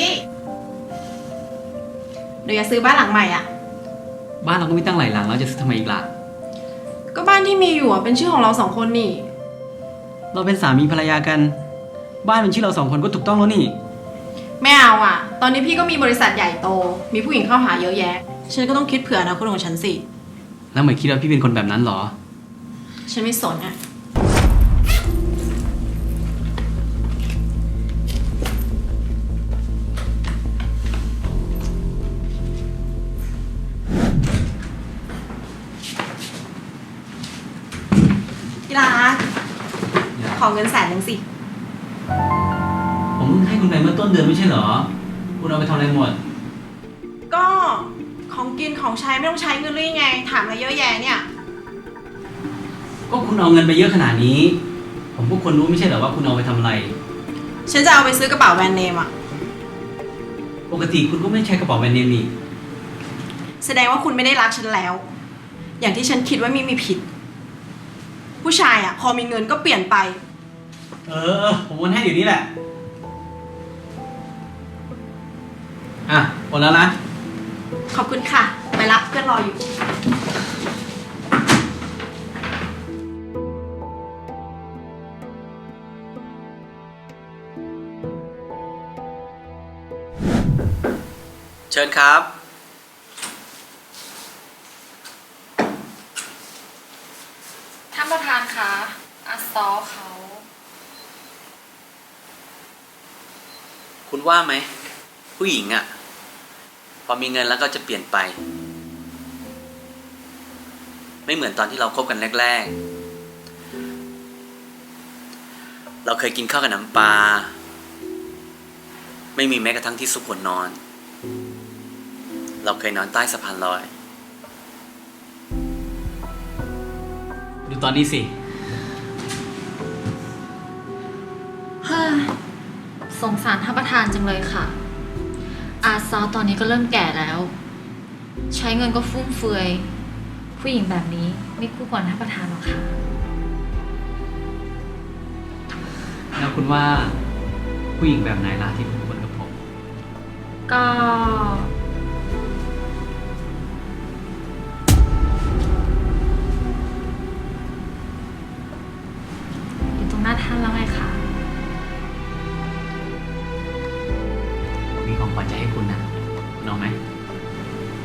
พี่หนูอยากซื้อบ้านหลังใหม่อะ บ้านเราก็มีตั้งหลายหลังแล้วจะซื้อทำไมอีกล่ะ ก็บ้านที่มีอยู่อะเป็นชื่อของเราสองคนนี่ เราเป็นสามีภรรยากัน บ้านเป็นชื่อเราสองคนก็ถูกต้องแล้วนี่ ไม่เอาอะ ตอนนี้พี่ก็มีบริษัทใหญ่โต มีผู้หญิงเข้าหาเยอะแยะ ฉันก็ต้องคิดเผื่ออนะคนของฉันสิ แล้วเหมยคิดว่าพี่เป็นคนแบบนั้นเหรอ ฉันไม่สนอะ ขอเงินแสนหนึ่งสิ ผมเพิ่งให้คุณไปเมื่อต้นเดือนไม่ใช่เหรอ คุณเอาไปทำอะไรหมด ก็ของกินของใช้ไม่ต้องใช้เงินหรือยังไง ถามอะไรเยอะแยะเนี่ย ก็คุณเอาเงินไปเยอะขนาดนี้ ผมก็ควรรู้ไม่ใช่เหรอว่าคุณเอาไปทำอะไร ฉันจะเอาไปซื้อกระเป๋าแบรนด์เนมอะปกติคุณก็ไม่ใช้กระเป๋าแบรนด์เนมนี่ แสดงว่าคุณไม่ได้รักฉันแล้ว อย่างที่ฉันคิดว่ามีมีผิด ผู้ชายอะพอมีเงินก็เปลี่ยนไป เออ ผมโอนให้เดี๋ยวนี้แหละ อะโอนแล้วนะ ขอบคุณค่ะ ไปละเพื่อนรออยู่ เชิญครับ ท่านประธานคะอาซอเขา คุณว่าไหม ผู้หญิงอะ่ะ พอมีเงินแล้วก็จะเปลี่ยนไป ไม่เหมือนตอนที่เราคบกันแรก ๆ เราเคยกินข้าวกับน้ำปลาไม่มีแม้กระทั่งที่ซุกหัวนอน เราเคยนอนใต้สะพานลอย ดูตอนนี้สิเฮ้ย สงสารท่านประธานจังเลยค่ะ อาซอตอนนี้ก็เริ่มแก่แล้ว ใช้เงินก็ฟุ่มเฟือย ผู้หญิงแบบนี้ไม่คู่ควรท่านประธานหรอกค่ะ แล้วคุณว่าผู้หญิงแบบไหนล่ะที่ควรกับผม ก็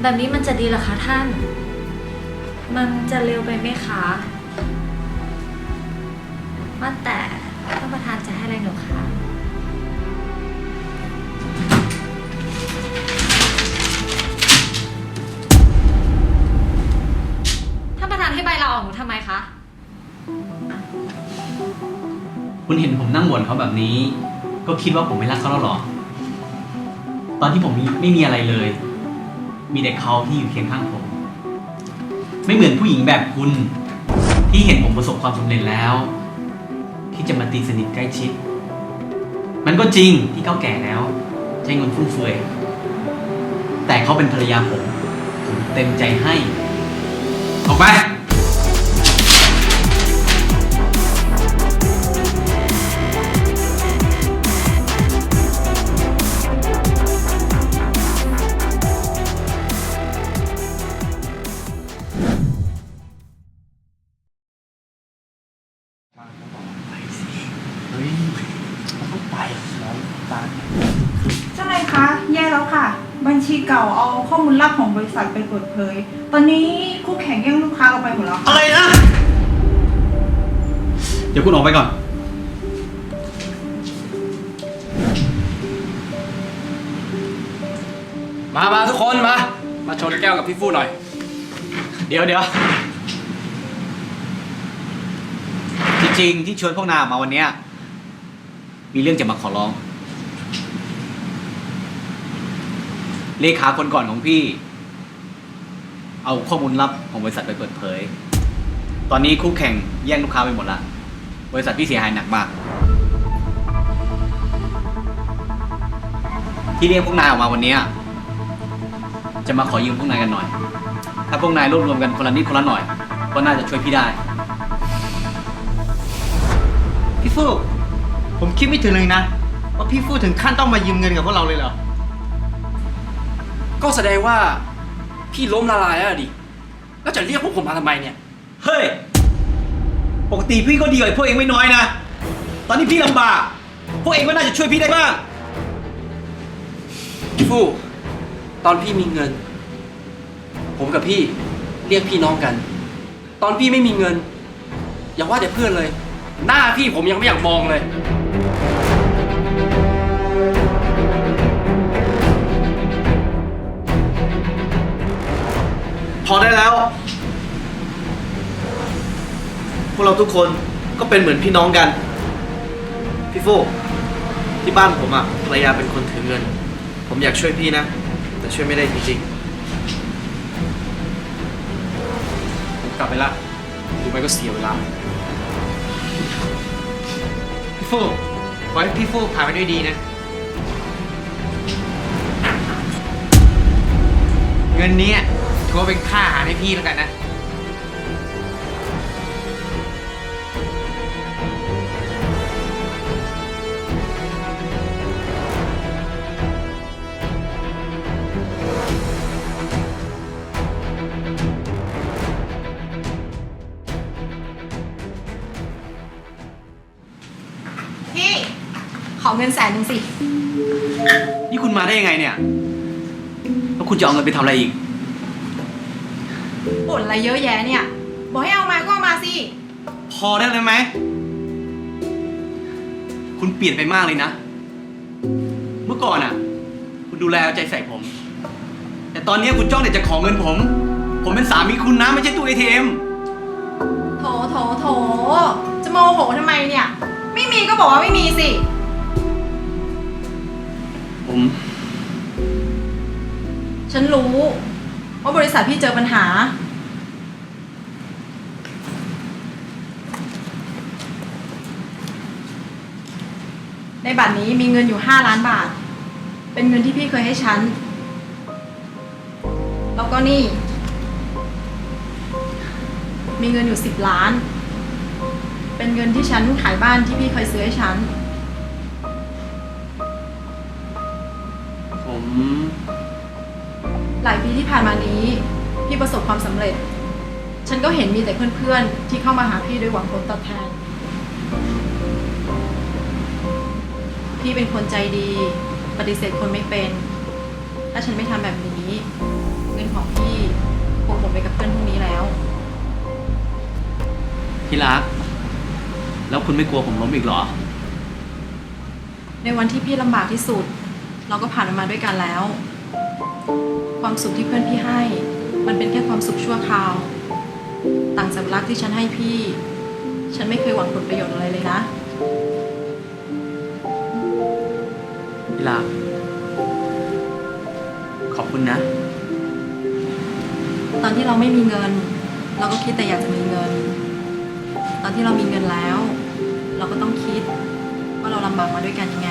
แบบนี้มันจะดีเหรอคะท่าน มันจะเร็วไปไหมคะว่าแต่ท่านประธานจะให้อะไรหนูคะ ท่านประธานให้ใบลาออกหนูทำไมคะ คุณเห็นผมนั่งบ่นเขาแบบนี้ ก็คิดว่าผมไม่รักเขาแล้วเหรอ ตอนที่ผมไม่มีอะไรเลย มีแต่เขาที่อยู่เคียงข้างผม ไม่เหมือนผู้หญิงแบบคุณ ที่เห็นผมประสบความสำเร็จแล้ว ที่จะมาตีสนิทใกล้ชิด มันก็จริงที่เขาแก่แล้ว ใช้เงินฟุ่มเฟือย แต่เขาเป็นภรรยาผม ผมเต็มใจให้ ออกไป เจ้านายคะแย่แล้วค่ะ บัญชีเก่าเอาข้อมูลลับของบริษัทไปเปิดเผย ตอนนี้คู่แข่งแย่งลูกค้าเราไปหมดแล้วค่ะอะไรนะ เดี๋ยวคุณออกไปก่อน มามาทุกคนมา มาชนแก้วกับพี่ฟู่หน่อย เดี๋ยวเดี๋ยวจริงๆที่ชวนพวกนายมาวันเนี้ย มีเรื่องจะมาขอร้อง เลขาคนก่อนของพี่ เอาข้อมูลลับของบริษัทไปเปิดเผย ตอนนี้คู่แข่งแย่งลูกค้าไปหมดละบริษัทพี่เสียหายหนักมาก ที่เรียกพวกนายออกมาวันนี้จะมาขอยืมพวกนายกันหน่อย ถ้าพวกนายรวบรวมกันคนละนิดคนละหน่อย ก็น่าจะช่วยพี่ได้ พี่ฟู ผมคิดไม่ถึงเลยนะ ว่าพี่ฟูถึงขั้นต้องมายืมเงินกับพวกเราเลยเหรอ ก็แสดงว่าพี่ล้มละลายแล้วดิ แล้วจะเรียกพวกผมมาทำไมเนี่ย เฮ้ย ปกติพี่ก็ดีกว่าพวกเองไม่น้อยนะ ตอนนี้พี่ลำบาก พวกเองก็น่าจะช่วยพี่ได้บ้าง พี่ฟูตอนพี่มีเงิน ผมกับพี่เรียกพี่น้องกัน ตอนพี่ไม่มีเงิน อย่าว่าแต่เพื่อนเลย หน้าพี่ผมยังไม่อยากมองเลย พอได้แล้ว พวกเราทุกคนก็เป็นเหมือนพี่น้องกัน พี่ฟูที่บ้านผมอะภรรยาเป็นคนถือเงิน ผมอยากช่วยพี่นะ แต่ช่วยไม่ได้จริงผมกลับไปละอยู่ไปก็เสียเวลา พี่ฟูขอให้พี่ฟูผ่านไปด้วยดีนะ เงินนี้ ถือว่าเป็นค่าอาหารให้พี่แล้วกันนะ พี่ ขอเงินแสนหนึ่งสิ นี่คุณมาได้ยังไงเนี่ย แล้วคุณจะเอาเงินไปทำอะไรอีก บ่นอะไรเยอะแยะเนี่ย บอกให้เอามาก็เอามาสิ พอได้เลยไหม คุณเปลี่ยนไปมากเลยนะ เมื่อก่อนอะ คุณดูแลเอาใจใส่ผม แต่ตอนนี้คุณจ้องแต่จะขอเงินผม ผมเป็นสามีคุณนะไม่ใช่ตู้ ATM โถโถโถ จะโมโหทำไมเนี่ย ไม่มีก็บอกว่าไม่มีสิ ผม ฉันรู้ ว่าบริษัทพี่เจอปัญหา ในบัตรนี้มีเงินอยู่ 5 ล้านบาท เป็นเงินที่พี่เคยให้ฉัน แล้วก็นี่ มีเงินอยู่ 10 ล้าน เป็นเงินที่ฉันขายบ้านที่พี่เคยซื้อให้ฉัน หลายปีที่ผ่านมานี้ พี่ประสบความสำเร็จ ฉันก็เห็นมีแต่เพื่อนๆ ที่เข้ามาหาพี่ด้วยหวังผลตอบแทน พี่เป็นคนใจดี ปฏิเสธคนไม่เป็น ถ้าฉันไม่ทำแบบนี้เงินของพี่คงหมดไปกับเพื่อนพวกนี้แล้ว ที่รัก แล้วคุณไม่กลัวผมล้มอีกเหรอ ในวันที่พี่ลำบากที่สุด เราก็ผ่านมันมาด้วยกันแล้ว ความสุขที่เพื่อนพี่ให้ มันเป็นแค่ความสุขชั่วคราว ต่างจากรักที่ฉันให้พี่ ฉันไม่เคยหวังผลประโยชน์อะไรเลยนะที่รักขอบคุณนะ ตอนที่เราไม่มีเงิน เราก็คิดแต่อยากจะมีเงิน ตอนที่เรามีเงินแล้ว เราก็ต้องคิดว่าเราลำบากมาด้วยกันยังไง